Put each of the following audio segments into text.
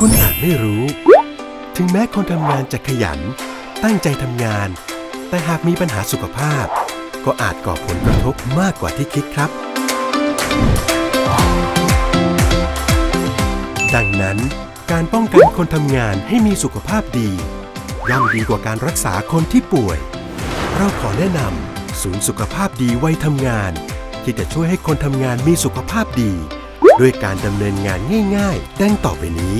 คุณอาจไม่รู้ ถึงแม้คนทำงานจะขยัน ตั้งใจทำงาน แต่หากมีปัญหาสุขภาพ ก็อาจก่อผลกระทบมากกว่าที่คิดครับ ดังนั้น การป้องกันคนทำงานให้มีสุขภาพดีย่อมดีกว่าการรักษาคนที่ป่วย เราขอแนะนำศูนย์สุขภาพดีวัยทำงาน ที่จะช่วยให้คนทำงานมีสุขภาพดี ด้วยการดำเนินงานง่ายๆ ดังต่อไปนี้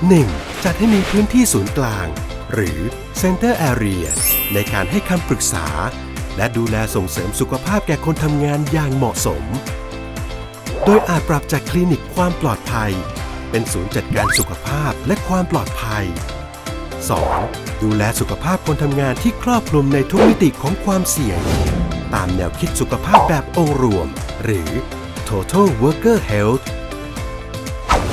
1. จัดให้มีพื้นที่ศูนย์กลาง หรือ Center Area ในการให้คำปรึกษา และดูแลส่งเสริมสุขภาพแก่คนทำงานอย่างเหมาะสม โดยอาจปรับจากคลินิกความปลอดภัย เป็นศูนย์จัดการสุขภาพและความปลอดภัย 2. ดูแลสุขภาพคนทำงานที่ครอบคลุมในทุกมิติของความเสี่ยง ตามแนวคิดสุขภาพแบบองค์รวม หรือ Total Worker Health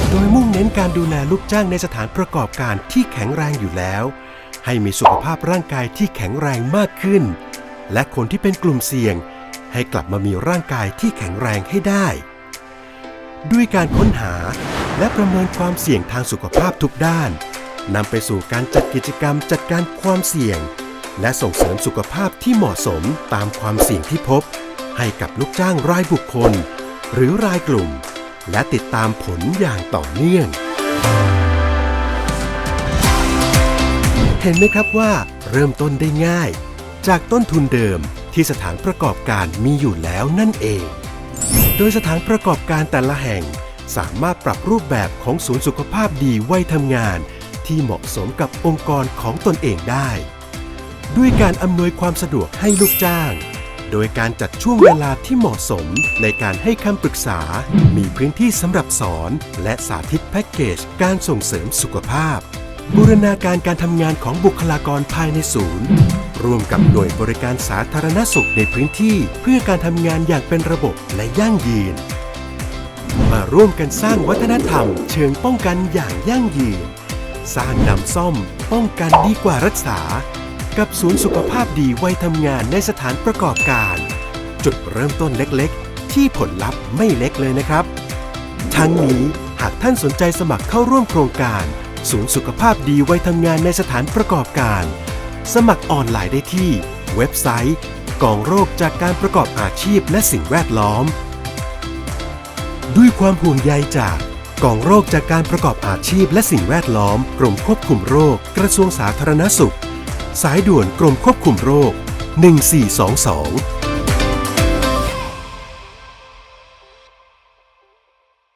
โดยมุ่งเน้นการดูแลลูกจ้างในสถานประกอบการที่แข็งแรงอยู่แล้ว ให้มีสุขภาพร่างกายที่แข็งแรงมากขึ้น และคนที่เป็นกลุ่มเสี่ยง ให้กลับมามีร่างกายที่แข็งแรงให้ได้ ด้วยการค้นหาและประเมินความเสี่ยงทางสุขภาพทุกด้านนำไปสู่การจัดกิจกรรมจัดการความเสี่ยง และส่งเสริมสุขภาพที่เหมาะสมตามความเสี่ยงที่พบ ให้กับลูกจ้างรายบุคคล หรือรายกลุ่ม และติดตามผลอย่างต่อเนื่อง เห็นไหมครับว่าเริ่มต้นได้ง่าย จากต้นทุนเดิมที่สถานประกอบการมีอยู่แล้วนั่นเอง โดยสถานประกอบการแต่ละแห่ง สามารถปรับรูปแบบของศูนย์สุขภาพดีไว้ทำงาน ที่เหมาะสมกับองค์กรของตนเองได้ ด้วยการอำนวยความสะดวกให้ลูกจ้าง โดยการจัดช่วงเวลาที่เหมาะสมในการให้คำปรึกษา มีพื้นที่สำหรับสอน และสาธิตแพ็กเกจการส่งเสริมสุขภาพ บูรณาการการทำงานของบุคลากรภายในศูนย์ ร่วมกับหน่วยบริการสาธารณสุขในพื้นที่ เพื่อการทำงานอย่างเป็นระบบและยั่งยืน มาร่วมกันสร้างวัฒนธรรม เชิงป้องกันอย่างยั่งยืน สร้างนำซ่อม ป้องกันดีกว่ารักษา กับศูนย์สุขภาพดีไว้ทำงานในสถานประกอบการ จุดเริ่มต้นเล็กๆ ที่ผลลัพธ์ไม่เล็กเลยนะครับ ทั้งนี้หากท่านสนใจสมัครเข้าร่วมโครงการ ศูนย์สุขภาพดีไว้ทำงานในสถานประกอบการ สมัครออนไลน์ได้ที่ เว็บไซต์ กองโรคจากการประกอบอาชีพและสิ่งแวดล้อม ด้วยความห่วงใยจากกองโรคจากการประกอบอาชีพและสิ่งแวดล้อม กรมควบคุมโรค กระทรวงสาธารณสุข สายด่วนกรมควบคุมโรค 1422